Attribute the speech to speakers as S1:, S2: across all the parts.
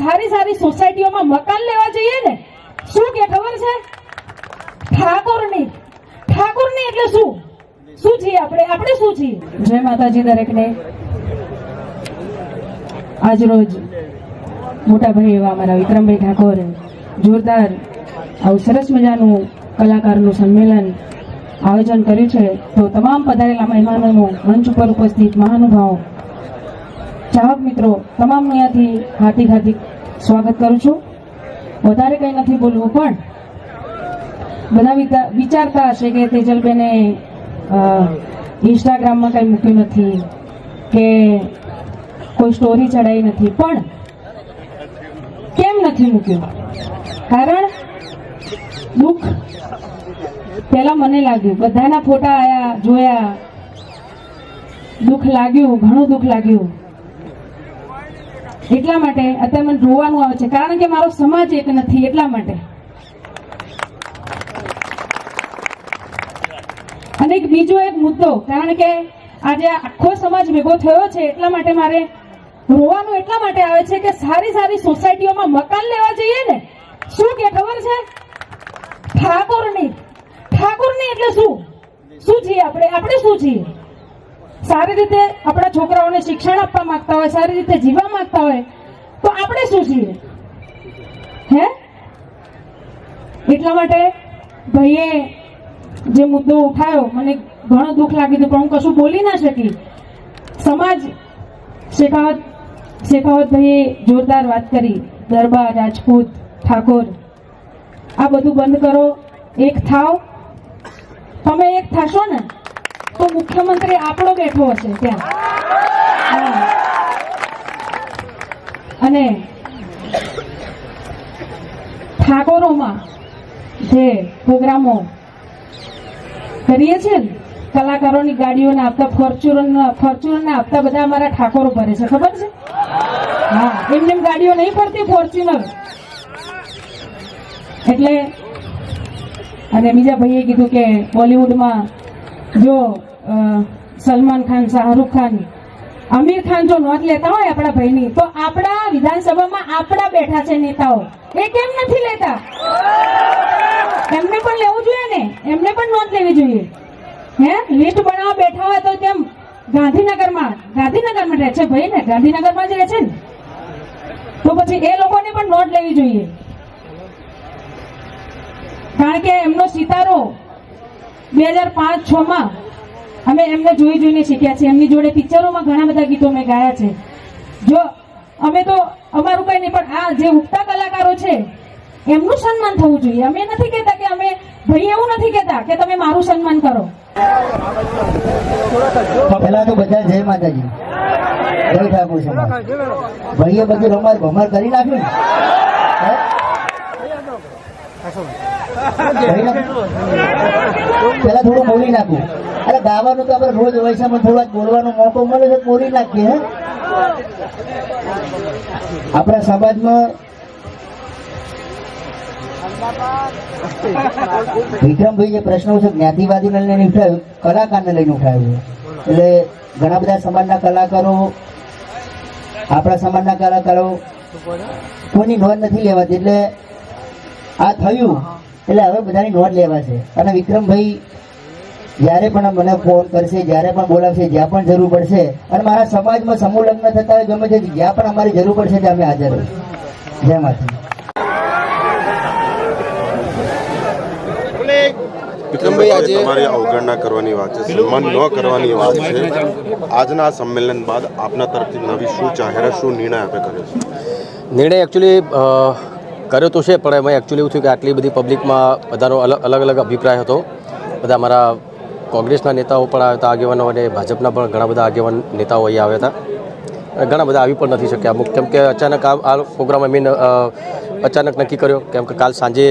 S1: સારી સારી સોસાયટીઓમાં મકાન લેવા જઈએ ને, શું કે ખબર છે? ઠાકોરની. ઠાકોરની એટલે શું? શું છીએ આપણે? આપણે શું છીએ? જય માતાજી દરેકને. આજ રોજ મોટા ભાઈ એવા અમારા વિક્રમભાઈ ઠાકોરે, જોરદાર, આવું સરસ મજાનું કલાકારનું સંમેલન, આયોજન કર્યું છે. તો તમામ પધારેલા મહેમાનોનું મંચ ઉપર ઉપસ્થિત મહાનુભાવો, ચાહક મિત્રો તમામ અહીંયાથી હાર્દિક હાર્દિક સ્વાગત કરું છું. વધારે કંઈ નથી બોલવું, પણ બધા વિચારતા હશે કે તેજલબેને ઇન્સ્ટાગ્રામમાં કંઈ મૂક્યું નથી કે કોઈ સ્ટોરી ચડાવી નથી. પણ કેમ નથી મૂક્યું? કારણ દુઃખ પહેલાં મને લાગ્યું. બધાના ફોટા આયા, જોયા. દુઃખ લાગ્યું, ઘણું દુઃખ લાગ્યું. એટલા માટે અત્યારે મને રોવાનું આવે છે. કારણ કે મારો સમાજ એક નથી, એટલા માટે. અને બીજો એક મુદ્દો, કારણ કે આજે આખો સમાજ ભેગો થયો છે, એટલા માટે મારે રોવાનું એટલા માટે આવે છે કે સારી સારી સોસાયટીઓમાં મકાન લેવા જઈએ ને. શું કે ખબર છે? ઠાકોરની. ઠાકોરની એટલે શું? શું છીએ આપણે? આપણે શું છીએ? સારી રીતે આપણા છોકરાઓને શિક્ષણ આપવા માંગતા હોય, સારી રીતે જીવવા માંગતા હોય, તો આપણે શું છીએ હે? એટલા માટે ભાઈએ જે મુદ્દો ઉઠાયો, મને ઘણો દુઃખ લાગ્યું હતું, પણ હું કશું બોલી ના શકી. સમાજ શેખાવત શેખાવતભાઈએ જોરદાર વાત કરી. દરબાર, રાજપૂત, ઠાકોર, આ બધું બંધ કરો. એક થાવ. તમે એક થશો ને? તો મુખ્યમંત્રી આપણો બેઠો હશે ત્યાં. અને ઠાકોરોમાં જે પ્રોગ્રામો કરીએ છીએ ને, કલાકારોની ગાડીઓને આપતા ફોર્ચ્યુનર ફોર્ચ્યુનરને આપતા બધા અમારા ઠાકોરો ભરે છે. ખબર છે? હા, એમને એમ ગાડીઓ નહીં પડતી ફોર્ચ્યુનર. એટલે, અને બીજા ભાઈએ કીધું કે બોલિવૂડમાં જો સલમાન ખાન, શાહરૂખ ખાન, આમિર ખાન જો નોંધ લેતા હોય આપણા ભાઈની, તો આપણા વિધાનસભામાં આપણા બેઠા છે નેતાઓ. એ કેમ નથી લેતા? એમને પણ લેવું જોઈએ ને? એમને પણ નોંધ લેવી જોઈએ. હે? લિસ્ટ બનાવવા બેઠા હોય તો કેમ? ગાંધીનગરમાં ગાંધીનગરમાં રહે છે ભાઈ ને? ગાંધીનગરમાં જ રહે છે ને? તો પછી એ લોકોને પણ નોંધ લેવી જોઈએ. કારણ કે એમનો સિતારો બે હજાર પાંચ છ માં અમે એમને જોઈ જોઈને શીખ્યા છે એમની જોડે પિક્ચરોમાં ઘણા બધા ગીતો મેં ગાયા છે. જો અમે તો અમારું કઈ નહીં, પણ આ જે ઉગતા કલાકારો છે, એમનું સન્માન થવું જોઈએ. અમે નથી કહેતા કે અમે ભાઈ એવું નથી કહેતા કે તમે મારું સન્માન કરો.
S2: પેલા તો બધા જય માતાજી. જય ઠાકોર સમાજ. ભાઈએ બધું રમાર ભમર કરી નાખ્યું ને? કરી નાખ્યું? પેલા થોડું બોલી નાખું. અરે ગાવાનું તો આપણે રોજ હોય છે પણ થોડો બોલવાનો મોકો મળે તો બોલી નાખીએ? આપણા સમાજમાં વિક્રમભાઈ જે પ્રશ્નો છે, જ્ઞાતિવાદીને લઈને ઉઠાવ્યું, કલાકારને લઈને ઉઠાવ્યું એટલે ઘણા બધા સમાજના કલાકારો, આપણા સમાજના કલાકારો કોઈની નોંધ નથી લેવાતી એટલે આ થયું. એટલે હવે બધાની નોંધ લેવાશે અને વિક્રમભાઈ જ્યારે પણ મને ફોન કરશે જ્યારે પણ બોલાવશે જ્યાં પણ જરૂર પડશે અને મારા સમાજમાં સમૂહ લગ્ન થતા હોય ગમે છે જ્યાં પણ અમારી જરૂર પડશે ત્યાં અમે હાજર રહીશું જય માતા
S3: વિક્રમભાઈ આજે તમારી અવગણના કરવાની વાત છે સન્માન ન કરવાની વાત છે. આજના આ સંમેલન બાદ આપના તરફથી નવી શું જાહેરાત શું નિર્ણય આપે કર્યો છે?
S4: નિર્ણય એકચ્યુઅલી કર્યો તો છે પણ એમાં એકચ્યુઅલી એવું થયું કે આટલી બધી પબ્લિકમાં બધાનો અલગ અલગ અલગ અભિપ્રાય હતો. બધા અમારા કોંગ્રેસના નેતાઓ પણ આવ્યા હતા, આગેવાનો અને ભાજપના પણ ઘણા બધા આગેવાન નેતાઓ અહીં આવ્યા હતા. ઘણા બધા આવી પણ નથી શક્યા. અમુક કેમ કે અચાનક આ પ્રોગ્રામ અમે અચાનક નક્કી કર્યો, કેમ કે કાલ સાંજે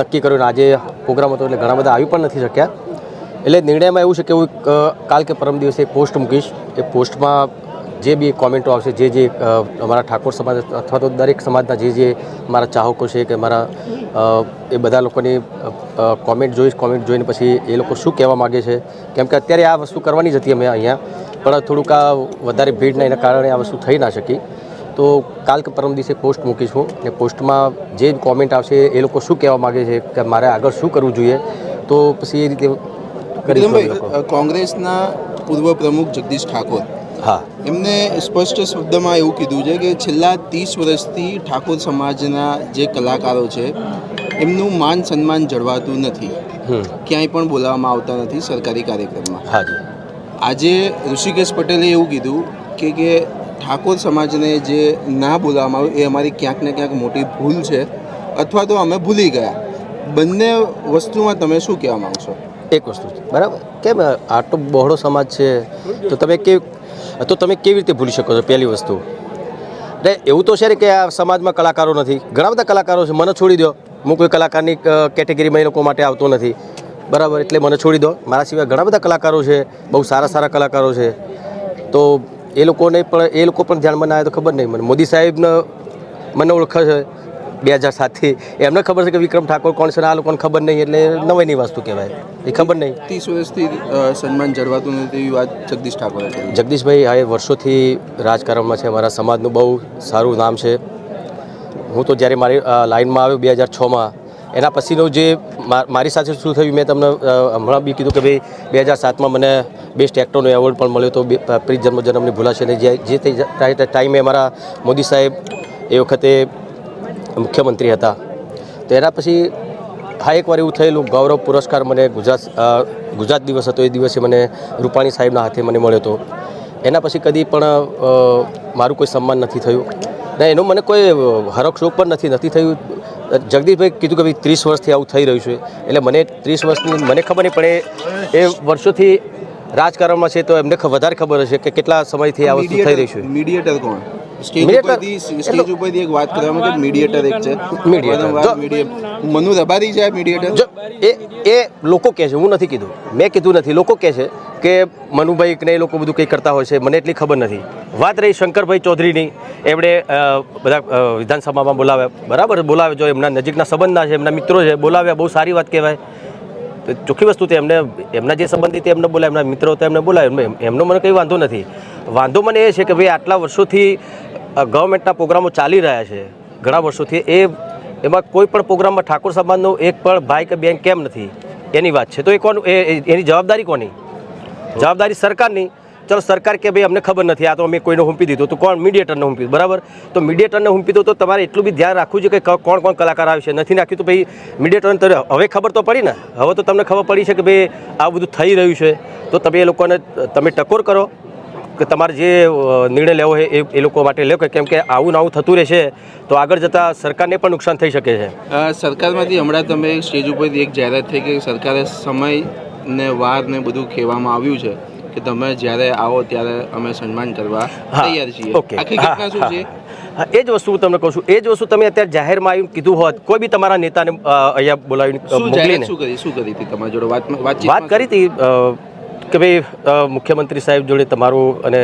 S4: નક્કી કર્યું અને આજે પ્રોગ્રામ હતો એટલે ઘણા બધા આવી પણ નથી શક્યા. એટલે નિર્ણયમાં એવું છે કે હું કાલ કે પરમ દિવસે પોસ્ટ મૂકીશ. એ પોસ્ટમાં જે બી કોમેન્ટો આવશે જે જે અમારા ઠાકોર સમાજ અથવા તો દરેક સમાજના જે જે મારા ચાહકો છે કે મારા એ બધા લોકોની કોમેન્ટ જોઈશ કોમેન્ટ જોઈને પછી એ લોકો શું કહેવા માગે છે. કેમ કે અત્યારે આ વસ્તુ કરવાની જ હતી અમે અહીંયા પણ થોડુંક આ વધારે ભીડના એના કારણે આ વસ્તુ થઈ ના શકી. તો કાલ કે પરમ દિવસે પોસ્ટ મૂકીશું અને પોસ્ટમાં જે કોમેન્ટ આવશે એ લોકો શું કહેવા માગે છે કે મારે આગળ શું કરવું જોઈએ તો પછી એ રીતે
S5: કોંગ્રેસના પૂર્વ પ્રમુખ જગદીશ ઠાકોર
S4: હા.
S5: એમને સ્પષ્ટ શબ્દમાં એવું કીધું છે કે છેલ્લા ત્રીસ વર્ષથી ઠાકોર સમાજના જે કલાકારો છે એમનું માન સન્માન જળવાતું નથી. ક્યાંય પણ બોલાવવામાં આવતા નથી સરકારી કાર્યક્રમમાં.
S4: હાજી.
S5: આજે ઋષિકેશ પટેલે એવું કીધું કે કે ઠાકોર સમાજને જે ના બોલાવવામાં આવ્યું એ અમારી ક્યાંક ને ક્યાંક મોટી ભૂલ છે અથવા તો અમે ભૂલી ગયા. બંને વસ્તુમાં તમે શું કહેવા માગશો?
S4: એક વસ્તુ છે. બરાબર? કેમ? આટલો બહોળો સમાજ છે. તો તમે કેવી તો તમે કેવી રીતે ભૂલી શકો છો પહેલી વસ્તુ? એટલે એવું તો છે ને કે આ સમાજમાં કલાકારો નથી. ઘણા બધા કલાકારો છે, મને છોડી દો. હું કોઈ કલાકારની કેટેગરીમાં એ લોકો માટે આવતો નથી. બરાબર, એટલે મને છોડી દો. મારા સિવાય ઘણા બધા કલાકારો છે, બહુ સારા સારા કલાકારો છે. તો એ લોકોને પણ, એ લોકો પણ ધ્યાનમાં ના આવે તો ખબર નહીં. મને મોદી સાહેબને મને ઓળખે છે. બે હજાર સાતથી. એમને ખબર છે કે વિક્રમ ઠાકોર કોણ છે ને આ લોકોને ખબર નહીં એટલે નવાઈની વસ્તુ કહેવાય. એ ખબર નહીં.
S5: ત્રીસ વર્ષથી સન્માન જળવાતું નથી એવી વાત જગદીશ ઠાકોરે કરી
S4: જગદીશભાઈ આ વર્ષોથી રાજકારણમાં છે મારા સમાજનું બહુ સારું નામ છે. હું તો જ્યારે મારી લાઇનમાં લાઈનમાં આવ્યો બે હજાર છમાં એના પછીનું જે મારી સાથે શું થયું મેં તમને હમણાં બી કીધું કે ભાઈ બે હજાર સાતમાં મને બેસ્ટ એક્ટરનો એવોર્ડ પણ મળ્યો હતો પ્રીત જન્મ જન્મની ભૂલાશે ને જે જે તે ટાઈમે અમારા મોદી સાહેબ એ વખતે મુખ્યમંત્રી હતા. તો એના પછી હા એકવાર એવું થયેલું ગૌરવ પુરસ્કાર મને ગુજરાત ગુજરાત દિવસ હતો. એ દિવસે મને રૂપાણી સાહેબના હાથે મને મળ્યો હતો. એના પછી કદી પણ મારું કોઈ સન્માન નથી થયું. ને એનું મને કોઈ હરખ શોખ પણ નથી નથી થયું. જગદીશભાઈ કીધું કે ભાઈ ત્રીસ વર્ષથી આવું થઈ રહ્યું છે. એટલે મને ત્રીસ વર્ષની મને ખબર નહીં પણ એ એ વર્ષોથી રાજકારણમાં છે તો એમને વધારે ખબર હશે કે કેટલા સમયથી આ વસ્તુ થઈ રહી છે.
S5: મીડિયેટર કોણ? સ્ટેજ ઉપરથી સ્ટેજ ઉપરથી એક વાત કરવામાં કે મીડિયેટર એક છે. મીડિયેટર મનુ રબારી છે મીડિયેટર
S4: એ એ લોકો કહે છે હું નથી કીધું. મેં કીધું નથી. લોકો કહે છે કે મનુભાઈ ને એ લોકો બધું કંઈ કરતા હોય છે મને એટલી ખબર નથી. વાત રહી શંકરભાઈ ચૌધરીની. એમણે બધા વિધાનસભામાં બોલાવ્યા. બરાબર બોલાવે જો એમના નજીકના સંબંધના છે એમના મિત્રો છે બોલાવ્યા. બહુ સારી વાત કહેવાય. ચોખ્ખી વસ્તુ તે એમને એમના જે સંબંધી તે એમને બોલાય એમના મિત્રો હતા એમને બોલાય એમનો મને કંઈ વાંધો નથી. વાંધો મને એ છે કે ભાઈ આટલા વર્ષોથી ગવર્મેન્ટના પ્રોગ્રામો ચાલી રહ્યા છે ઘણા વર્ષોથી. એ એમાં કોઈ પણ પ્રોગ્રામમાં ઠાકોર સમાજનો એક પણ ભાઈ કે બેન કેમ નથી? એની વાત છે. તો એ એ- એની જવાબદારી કોની? જવાબદારી સરકારની. ચલો સરકાર કે ભાઈ અમને ખબર નથી, આ તો અમે કોઈને હુંપી દીધું. તો કોણ? મીડિયેટરને હુંપી બરાબર? તો મીડિયેટરને હુંપી દો તો તમારે એટલું બી ધ્યાન રાખવું જોઈએ કે કોણ કોણ કલાકાર આવશે નથી નાખ્યું તો ભાઈ મીડિયેટરને તો હવે ખબર તો પડી ને? હવે તો તમને ખબર પડી છે કે ભાઈ આ બધું થઈ રહ્યું છે. તો તમે એ લોકોને, તમે ટકોર કરો. તમારે જે નિર્ણય લેવો હોય એ એ લોકો માટે લો કે કેમ કે આવું ને આવું થતું રહેશે તો આગળ જતાં સરકારને પણ નુકસાન થઈ શકે છે.
S5: સરકારમાંથી હમણાં તમે સ્ટેજ ઉપરથી એક જાહેરાત થઈ કે સરકારે સમય ને વાર ને બધું કહેવામાં આવ્યું છે કે તમે જ્યારે આવો ત્યારે અમે સન્માન કરવા તૈયાર છીએ.
S4: ઓકે. હા,
S5: શું છે?
S4: એ જ વસ્તુ હું તમને કહું છું. એ જ વસ્તુ તમે અત્યારે જાહેરમાં આવીને કીધું હોત કોઈ બી તમારા નેતાને અહીંયા બોલાવીને
S5: શું
S4: મોકલીને.
S5: શું કરી શું કરી હતી તમારી જોડે? વાત
S4: વાત કરી હતી કે ભાઈ મુખ્યમંત્રી સાહેબ જોડે તમારું અને